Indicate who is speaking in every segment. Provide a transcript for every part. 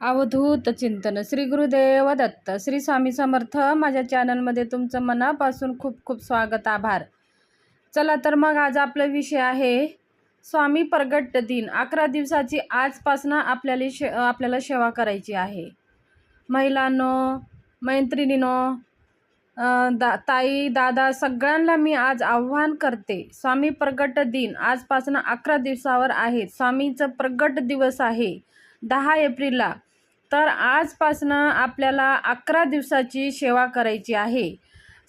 Speaker 1: अवधूत चिंतन. श्री गुरुदेव दत्त. श्री स्वामी समर्थ माझ्या चॅनलमध्ये तुमचं मनापासून खूप खूप स्वागत आभार. चला तर मग आज आपला विषय आहे स्वामी प्रगट दिन. अकरा दिवसाची आजपासनं आपल्याला शे आपल्याला सेवा करायची आहे. महिलांनो मैत्रिणीनो दा ताई दादा सगळ्यांना मी आज आव्हान करते. स्वामी प्रगट दिन आजपासून अकरा दिवसावर आहे. स्वामीचं प्रगट दिवस आहे दहा एप्रिलला. तर आजपासनं आपल्याला अकरा दिवसाची सेवा करायची आहे.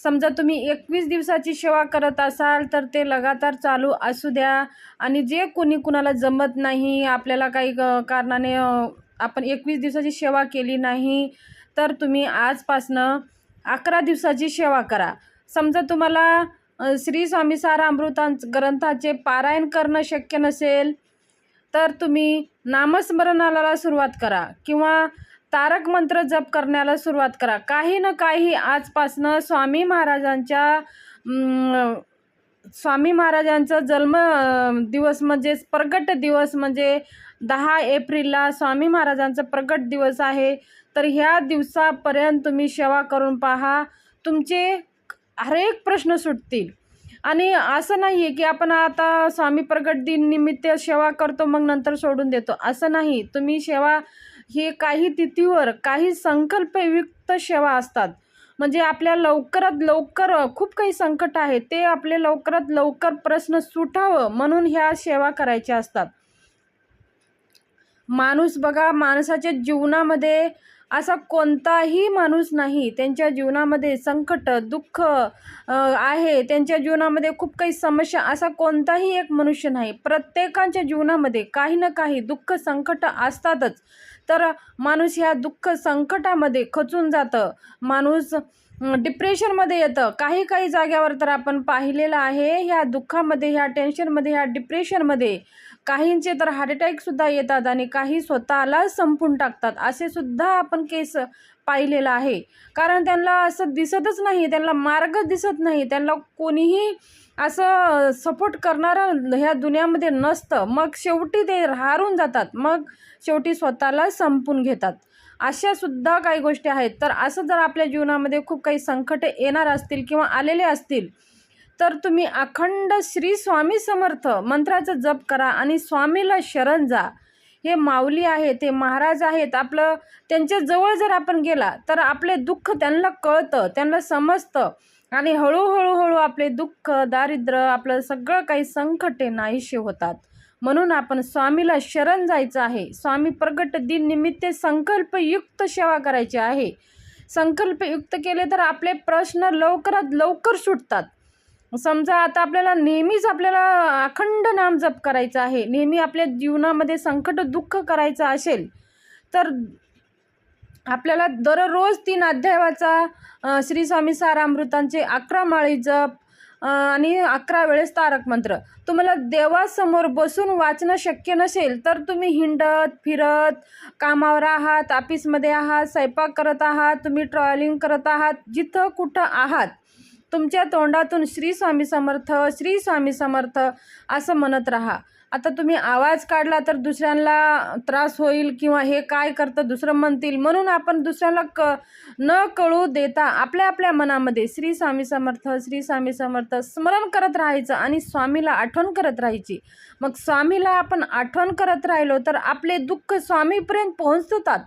Speaker 1: समजा तुम्ही एकवीस दिवसाची सेवा करत असाल तर ते लगातार चालू असू द्या. आणि जे कोणी कुणाला जमत नाही आपल्याला काही कारणाने आपण एकवीस दिवसाची सेवा केली नाही तर तुम्ही आजपासनं अकरा दिवसाची सेवा करा. समजा तुम्हाला श्री स्वामी सारा अमृतां ग्रंथाचे पारायण करणं शक्य नसेल तर तुम्ही नामस्मरणाला सुरुवात करा किंवा तारक मंत्र जप करण्याला सुरुवात करा. काही ना काही आजपासनं स्वामी महाराजांच्या स्वामी महाराजांचा जन्म दिवस म्हणजे प्रगट दिवस म्हणजे दहा एप्रिलला स्वामी महाराजांचा प्रगट दिवस आहे. तर ह्या दिवसापर्यंत तुम्ही सेवा करून पहा. तुमचे हरेक प्रश्न सुटतील. आणि असं नाही आहे की आपण आता स्वामी प्रगट दिन निमित्त सेवा करतो मग नंतर सोडून देतो. असं नाही. तुम्ही सेवा हे काही तिथीवर काही संकल्पयुक्त सेवा असतात. म्हणजे आपल्या लवकरात लवकर खूप काही संकट आहे ते आपले लवकरात लवकर प्रश्न सुटावं म्हणून ह्या सेवा करायच्या असतात. माणूस बघा माणसाच्या जीवनामध्ये असा कोणताही माणूस नाही. त्यांच्या जीवनामध्ये संकट दुःख आहे. त्यांच्या जीवनामध्ये खूप काही समस्या असा कोणताही एक मनुष्य नाही. प्रत्येकाच्या जीवनामध्ये काही ना काही दुःख संकट असतातच. तर माणूस ह्या दुःख संकटामध्ये खचून जातं. माणूस डिप्रेशनमध्ये येतं. काही काही जाग्यावर तर आपण पाहिलेलं आहे ह्या दुःखामध्ये ह्या टेन्शनमध्ये ह्या डिप्रेशनमध्ये काहींचे तर हार्ट अटॅकसुद्धा येतात आणि काही स्वतःला संपून टाकतात. असे सुद्धा आपण केस पाहिलेलं आहे. कारण त्यांना असं दिसतच नाही त्यांना मार्ग दिसत नाही त्यांना कोणीही असं सपोर्ट करणारं ह्या दुनियामध्ये नसतं. मग शेवटी ते हारून जातात. मग शेवटी स्वतःला संपून घेतात. अशा सुद्धा काही गोष्टी आहेत. तर असं जर आपल्या जीवनामध्ये खूप काही संकट येणार असतील किंवा आलेले असतील तर तुम्ही अखंड श्री स्वामी समर्थ मंत्राचा जप करा आणि स्वामीला शरण जा. हे माऊली आहे ते महाराज आहेत आपलं त्यांच्या जवळ जर आपण गेला तर आपले दुःख त्यांना कळतं त्यांना समजतं. आणि हळूहळू हळू आपले दुःख दारिद्र्य आपलं सगळं काही संकटे नाहीशी होतात. म्हणून आपण स्वामीला शरण जायचं आहे. स्वामी प्रगट दिन निमित्त संकल्पयुक्त सेवा करायची आहे. संकल्पयुक्त केले तर आपले प्रश्न लवकरात लवकर सुटतात. समजा आता आपल्याला नेहमीच आपल्याला अखंड नाम जप करायचं आहे. नेहमी आपल्या जीवनामध्ये संकट दुःख करायचं असेल तर आपल्याला दररोज तीन अध्यायाचा श्री स्वामी सारामृतांचे अकरा माळी जप आणि अकरा वेळेस तारक मंत्र. तुम्हाला देवासमोर बसून वाचणं शक्य नसेल तर तुम्ही हिंडत फिरत कामावर आहात ऑफिसमध्ये आहात स्वयंपाक करत आहात तुम्ही ट्रॅव्हलिंग करत आहात जिथं कुठं आहात. तुमच्या तोंडातून श्री स्वामी समर्थ श्री स्वामी समर्थ असं म्हणत राहा. आता तुम्ही आवाज काढला तर दुसऱ्यांना त्रास होईल किंवा हे काय करतं दुसरं म्हणतील. म्हणून आपण दुसऱ्याला क न कळू देता आपल्या आपल्या मनामध्ये श्री स्वामी समर्थ श्री स्वामी समर्थ स्मरण करत राहायचं आणि स्वामीला आठवण करत राहायची. मग स्वामीला आपण आठवण करत राहिलो तर आपले दुःख स्वामीपर्यंत पोहोचतात.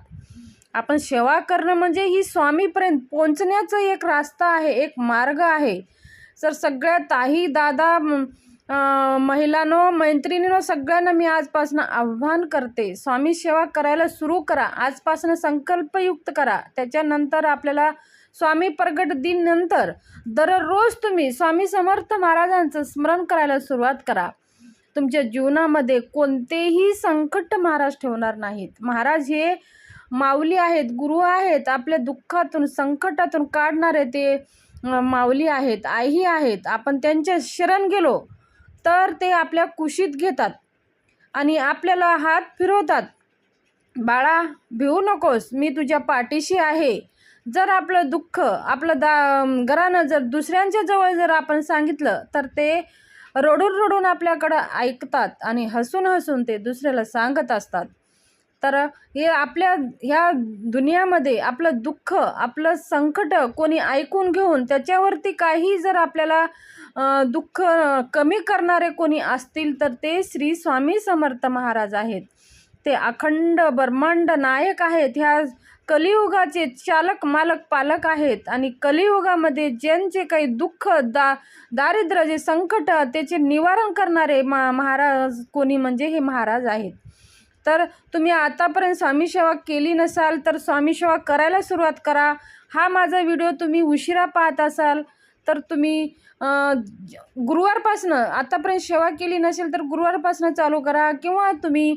Speaker 1: आपण सेवा करणं म्हणजे ही स्वामीपर्यंत पोहोचण्याचं एक रास्ता आहे एक मार्ग आहे. तर सगळ्या ताही दादा महिलांनो मैत्रिणीनो सगळ्यांना मी आजपासून आव्हान करते. स्वामी सेवा करायला सुरू करा. आजपासून संकल्पयुक्त करा. त्याच्यानंतर आपल्याला स्वामी प्रगट दिन नंतर दररोज तुम्ही स्वामी समर्थ महाराजांचं स्मरण करायला सुरुवात करा. तुमच्या जीवनामध्ये कोणतेही संकट महाराज ठेवणार नाहीत. महाराज हे माऊली आहेत गुरु आहेत. आपल्या दुःखातून संकटातून काढणारे ते माऊली आहेत आईही आहेत. आपण त्यांच्या शरण गेलो. तर ते आपल्या कुशीत घेतात आणि आपल्याला हात फिरवतात. बाळा भिवू नकोस मी तुझ्या पाठीशी आहे. जर आपलं दुःख आपलं दा घरानं जर दुसऱ्यांच्या जवळ जर आपण सांगितलं तर ते रडून रडून आपल्याकडं ऐकतात आणि हसून हसून ते दुसऱ्याला सांगत असतात. तर हे आपल्या ह्या दुनियामध्ये आपलं दुःख आपलं संकट कोणी ऐकून घेऊन त्याच्यावरती काही जर आपल्याला दुःख कमी करणारे कोणी असतील तर ते श्री स्वामी समर्थ महाराज आहेत. ते अखंड ब्रह्मांड नायक आहेत. ह्या कलियुगाचे चालक मालक पालक आहेत आणि कलियुगामध्ये ज्यांचे काही दुःख दा दारिद्र्य जे संकट त्याचे निवारण करणारे मा महाराज कोणी म्हणजे हे महाराज आहेत. तर तुम्ही आतापर्यंत स्वामी सेवा केली नसाल तर स्वामी सेवा करायला सुरुवात करा. हा माझा व्हिडिओ तुम्ही उशिरा पाहत असाल तर तुम्ही गुरुवारपासनं आतापर्यंत सेवा केली नसेल तर गुरुवारपासनं चालू करा. किंवा तुम्ही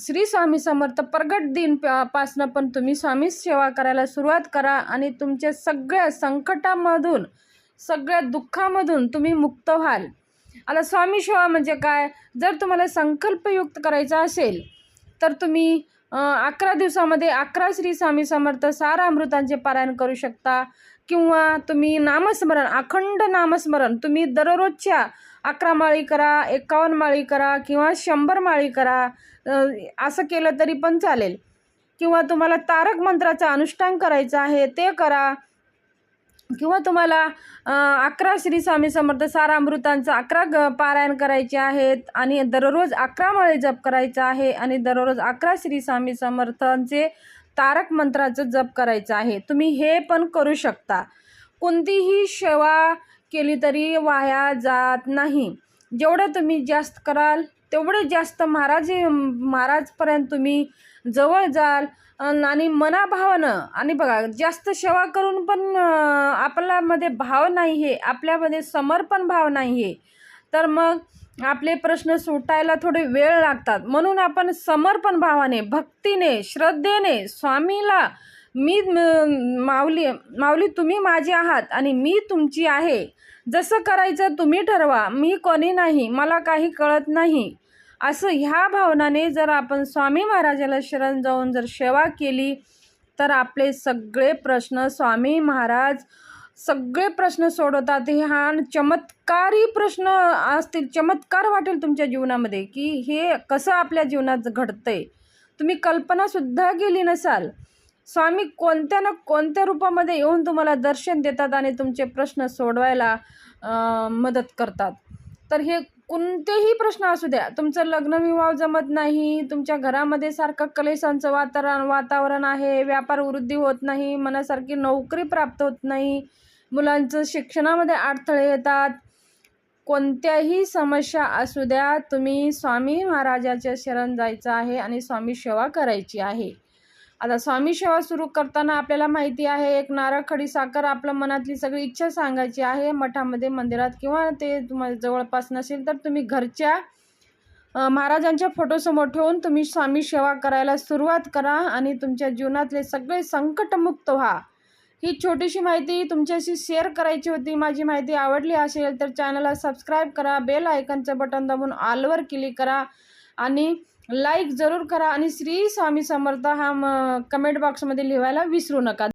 Speaker 1: श्री स्वामी समर्थ प्रगट दिन पासनं पण तुम्ही स्वामी सेवा करायला सुरुवात करा. आणि तुमच्या सगळ्या संकटामधून सगळ्या दुःखामधून तुम्ही मुक्त व्हाल. आता स्वामी सेवा म्हणजे काय? जर तुम्हाला संकल्पयुक्त करायचा असेल तर तुम्ही अकरा दिवसामध्ये अकरा श्री स्वामी समर्थ सारा अमृतांचे पारायण करू शकता. किंवा तुम्ही नामस्मरण अखंड नामस्मरण तुम्ही दररोजच्या अकरा माळी करा एकावन्न माळी करा किंवा शंभर माळी करा असं केलं तरी पण चालेल. किंवा तुम्हाला तारक मंत्राचा अनुष्ठान करायचं आहे ते करा. किंवा तुम्हाला अकरा श्री स्वामी समर्थ सारामृतांचं अकरा ग पारायण करायचे आहेत आणि दररोज अकरा माळे जप करायचा आहे आणि दररोज अकरा श्री स्वामी समर्थांचे तारक मंत्राचं जप करायचं आहे. तुम्ही हे पण करू शकता. कोणतीही सेवा केली तरी वाया जात नाही. जेवढं तुम्ही जास्त कराल तेवढे जास्त महाराज महाराजपर्यंत तुम्ही जवळ जाल. आणि मनाभावानं आणि बघा जास्त सेवा करून पण आपल्यामध्ये भाव नाही आहे आपल्यामध्ये समर्पण भाव नाही आहे तर मग आपले प्रश्न सुटायला थोडे वेळ लागतात. म्हणून आपण समर्पण भावाने भक्तीने श्रद्धेने स्वामीला मी माऊली माऊली तुम्ही माझी आहात आणि मी तुमची आहे. जसं करायचं तुम्ही ठरवा. मी कोणी नाही मला काही कळत नाही. असं ह्या भावनाने जर आपण स्वामी महाराजाला शरण जाऊन जर सेवा केली तर आपले सगळे प्रश्न स्वामी महाराज सगळे प्रश्न सोडवतात. हे हा चमत्कारी प्रश्न असतील चमत्कार वाटेल तुमच्या जीवनामध्ये की हे कसं आपल्या जीवनात घडतंय. तुम्ही कल्पनासुद्धा केली नसाल. स्वामी कोणत्या ना कोणत्या रूपामध्ये येऊन तुम्हाला दर्शन देतात आणि तुमचे प्रश्न सोडवायला मदत करतात? तर हे कोणतेही प्रश्न असू द्या. तुमचं लग्न विवाह जमत नाही तुमच्या घरामध्ये सारखं कलेशांचं वातावरण वातावरण आहे व्यापार वृद्धी होत नाही मनासारखी नोकरी प्राप्त होत नाही मुलांचं शिक्षणामध्ये अडथळे येतात. कोणत्याही समस्या असू द्या तुम्ही स्वामी महाराजाच्या शरण जायचं आहे आणि स्वामी सेवा करायची आहे. आता स्वामी सेवा सुरू करताना आपल्याला माहिती आहे एक नारळ खडी साखर आपल्या मनातली सगळी इच्छा सांगायची आहे. मठामध्ये मंदिरात किंवा ते तुम्हाला जवळपास नसेल तर तुम्ही घरच्या महाराजांच्या फोटोसमोर ठेवून तुम्ही स्वामी सेवा करायला सुरुवात करा आणि तुमच्या जीवनातले सगळे संकटमुक्त व्हा. ही छोटीशी माहिती तुमच्याशी शेअर करायची होती. माझी माहिती आवडली असेल तर चॅनलला सबस्क्राईब करा बेल आयकनचं बटन दाबून ऑलवर क्लिक करा आणि लाईक जरूर करा आणि श्री स्वामी समर्थ हा कमेंट बॉक्समध्ये लिहायला विसरू नका.